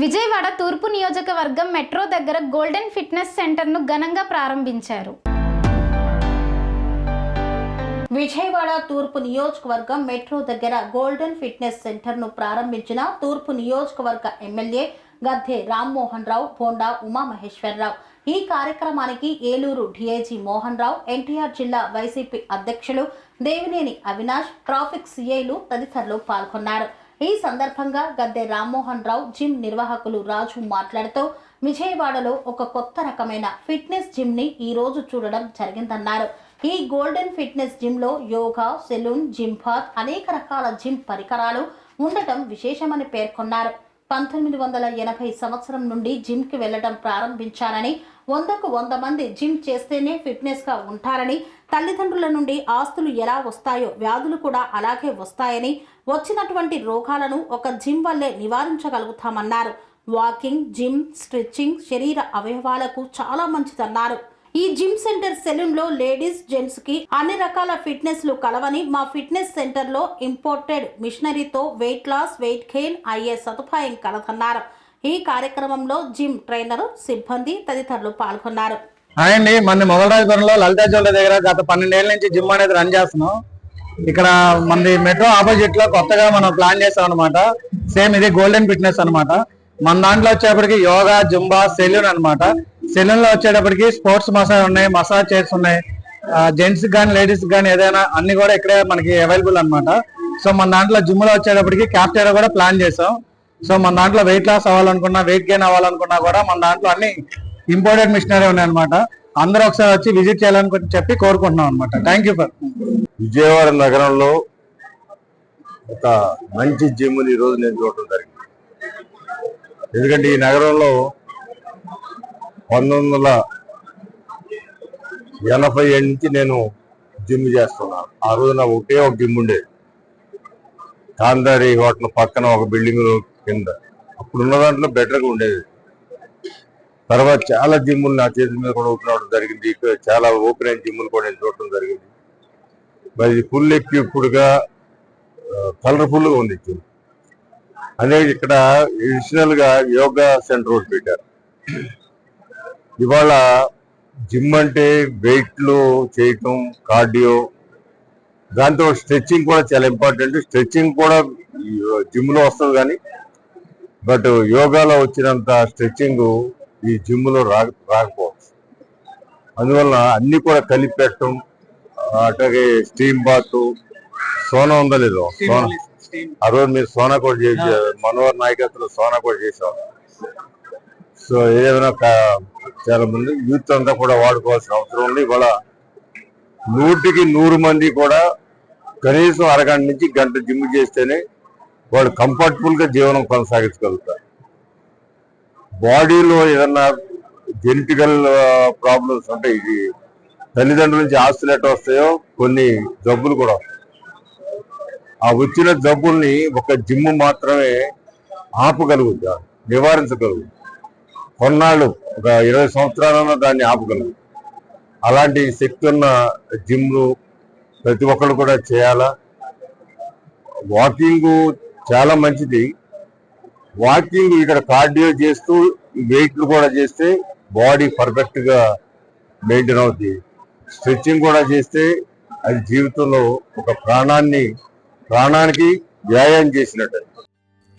విజయవాడ తూర్పు నియోజకవర్గం మెట్రో దగ్గర గోల్డెన్ ఫిట్నెస్ సెంటర్ను ఘనంగా ప్రారంభించారు. విజయవాడ తూర్పు నియోజకవర్గం మెట్రో దగ్గర గోల్డెన్ ఫిట్నెస్ సెంటర్ను ప్రారంభించిన తూర్పు నియోజకవర్గ ఎమ్మెల్యే గద్దె రామ్మోహన్ రావు బోండా ఉమామహేశ్వరరావు. ఈ కార్యక్రమానికి ఏలూరు డిఐజీ మోహన్ రావు ఎన్టీఆర్ జిల్లా వైసీపీ అధ్యక్షులు దేవినేని అవినాష్ ట్రాఫిక్ సిఐలు తదితరులు పాల్గొన్నారు. ఈ సందర్భంగా గద్దె రామ్మోహన్ రావు జిమ్ నిర్వాహకులు రాజు మాట్లాడుతూ విజయవాడలో ఒక కొత్త రకమైన ఫిట్నెస్ జిమ్ని ఈ రోజు చూడడం జరిగిందన్నారు. ఈ గోల్డెన్ ఫిట్నెస్ జిమ్లో యోగా సెలూన్ జిమ్ బాత్ అనేక రకాల జిమ్ పరికరాలు ఉండటం విశేషమని పేర్కొన్నారు. పంతొమ్మిది వందల ఎనభై సంవత్సరం నుండి జిమ్కి వెళ్ళడం ప్రారంభించారని వందకు వంద మంది జిమ్ చేస్తేనే ఫిట్నెస్గా ఉంటారని తల్లిదండ్రుల నుండి ఆస్తులు ఎలా వస్తాయో వ్యాధులు కూడా అలాగే వస్తాయని వచ్చినటువంటి రోగాలను ఒక జిమ్ వల్లే నివారించగలుగుతామన్నారు. వాకింగ్ జిమ్ స్ట్రెచ్చింగ్ శరీర అవయవాలకు చాలా మంచిదన్నారు. ఈ జిమ్ సెంటర్ సెలూన్లో లేడీస్ జెంట్స్కి అన్ని రకాల ఫిట్నెస్లు కలవని మా ఫిట్నెస్ సెంటర్లో ఇంపోర్టెడ్ మిషనరీతో వెయిట్ లాస్ వెయిట్ గెయిన్ అయ్యే సదుపాయం కలదన్నారు. ఈ కార్యక్రమంలో జిమ్ ట్రైనర్ సిబ్బంది తదితరులు పాల్గొన్నారు. హాయ్ అండి మన మొగలరాజపురంలో లలితా జ్యువెలరీ దగ్గర గత పన్నెండేళ్ళ నుంచి జిమ్ అనేది రన్ చేస్తున్నాం. ఇక్కడ మనది మెట్రో ఆపోజిట్లో కొత్తగా మనం ప్లాన్ చేస్తాం అనమాట సేమ్ ఇది గోల్డెన్ ఫిట్నెస్ అన్నమాట. మన దాంట్లో వచ్చేప్పటికి యోగా జుంబా సెలూన్ అన్నమాట. సెలూన్లో వచ్చేటప్పటికి స్పోర్ట్స్ మసాజ్ ఉన్నాయి మసాజ్ చైర్స్ ఉన్నాయి. జెంట్స్ కానీ లేడీస్ కానీ ఏదైనా అన్ని కూడా ఇక్కడే మనకి అవైలబుల్ అన్నమాట. సో మన దాంట్లో జిమ్లో వచ్చేటప్పటికి క్యాప్చర్ కూడా ప్లాన్ చేసాం సో మన దాంట్లో వెయిట్ లాస్ అవ్వాలనుకున్నా వెయిట్ గెయిన్ అవ్వాలనుకున్నా కూడా మన దాంట్లో అన్ని ఇంపార్టెంట్ మిషనరీ ఉన్నాయన్నమాట. అందరూ ఒకసారి వచ్చి విజిట్ చేయాలని చెప్పి కోరుకుంటున్నాం అనమాట థ్యాంక్ యూ ఫర్ విజయవాడ నగరంలో ఒక మంచి జిమ్ని ఈరోజు నేను చూడటం జరిగింది. ఎందుకంటే ఈ నగరంలో పంతొమ్మిది వందల ఎనభై ఏడు నుంచి నేను జిమ్ చేస్తున్నాను. ఆ రోజు నాకు ఒక జిమ్ ఉండేది. కాందారి హోటల్ పక్కన ఒక బిల్డింగ్ కింద. అప్పుడు ఉన్న దాంట్లో బెటర్గా ఉండేది. తర్వాత చాలా జిమ్ములు నా చేతి మీద కూడా ఓపెన్ అవడం జరిగింది. ఇక్కడ చాలా ఓపెన్ అయిన జిమ్ములు కూడా నేను చూడటం జరిగింది. మరి ఫుల్ ఎక్విప్డ్గా కలర్ఫుల్గా ఉంది జిమ్ అదే ఇక్కడ అడిషనల్గా యోగా సెంటర్ ఒకటి పెట్టారు. ఇవాళ జిమ్ అంటే వెయిట్లు చేయటం కార్డియో దాంతో స్ట్రెచ్చింగ్ కూడా చాలా ఇంపార్టెంట్. స్ట్రెచ్చింగ్ కూడా జిమ్లో వస్తుంది కానీ బట్ యోగాలో వచ్చినంత స్ట్రెచ్చింగ్ ఈ జిమ్లో రా రాకపోవచ్చు. అందువల్ల అన్ని కూడా కలిపి పెట్టడం అట్లాగే స్టీమ్ బాత్ సోనా ఉందా లేదో? సోనా. ఆ రోజు మీరు సోనా కూడా చేసి మనోహర్ నాయకత్వంలో సోనా కూడా చేసాం సో ఏదైనా చాలా మంది యూత్ అంతా కూడా వాడుకోవాల్సిన అవసరం ఉంది. ఇవాళ నూటికి నూరు మంది కూడా కనీసం అరగంట నుంచి గంట జిమ్ చేస్తేనే వాళ్ళు కంఫర్టబుల్గా జీవనం కొనసాగించగలుగుతారు. బాడీలో ఏదన్నా జెనెటికల్ ప్రాబ్లమ్స్ ఉంటాయి ఇది తల్లిదండ్రుల నుంచి ఆస్తులు ఎట్లా వస్తాయో కొన్ని జబ్బులు కూడా ఆ వచ్చిన జబ్బుల్ని ఒక జిమ్ మాత్రమే ఆపగలుగుతా నివారించగలుగు కొన్నాళ్ళు ఒక ఇరవై సంవత్సరాలలో దాన్ని ఆపగలుగు అలాంటి శక్తి ఉన్న జిమ్లు ప్రతి ఒక్కరు కూడా చేయాలా? వాకింగ్ చాలా మంచిది. వాకింగ్ ఇక్కడ కార్డియో చేస్తూ వెయిట్లు కూడా చేస్తే బాడీ పర్ఫెక్ట్గా మెయింటైన్ అవుతుంది స్ట్రెచ్చింగ్ కూడా చేస్తే అది జీవితంలో ఒక ప్రాణాన్ని ప్రాణానికి వ్యాయామం చేసినట్టు.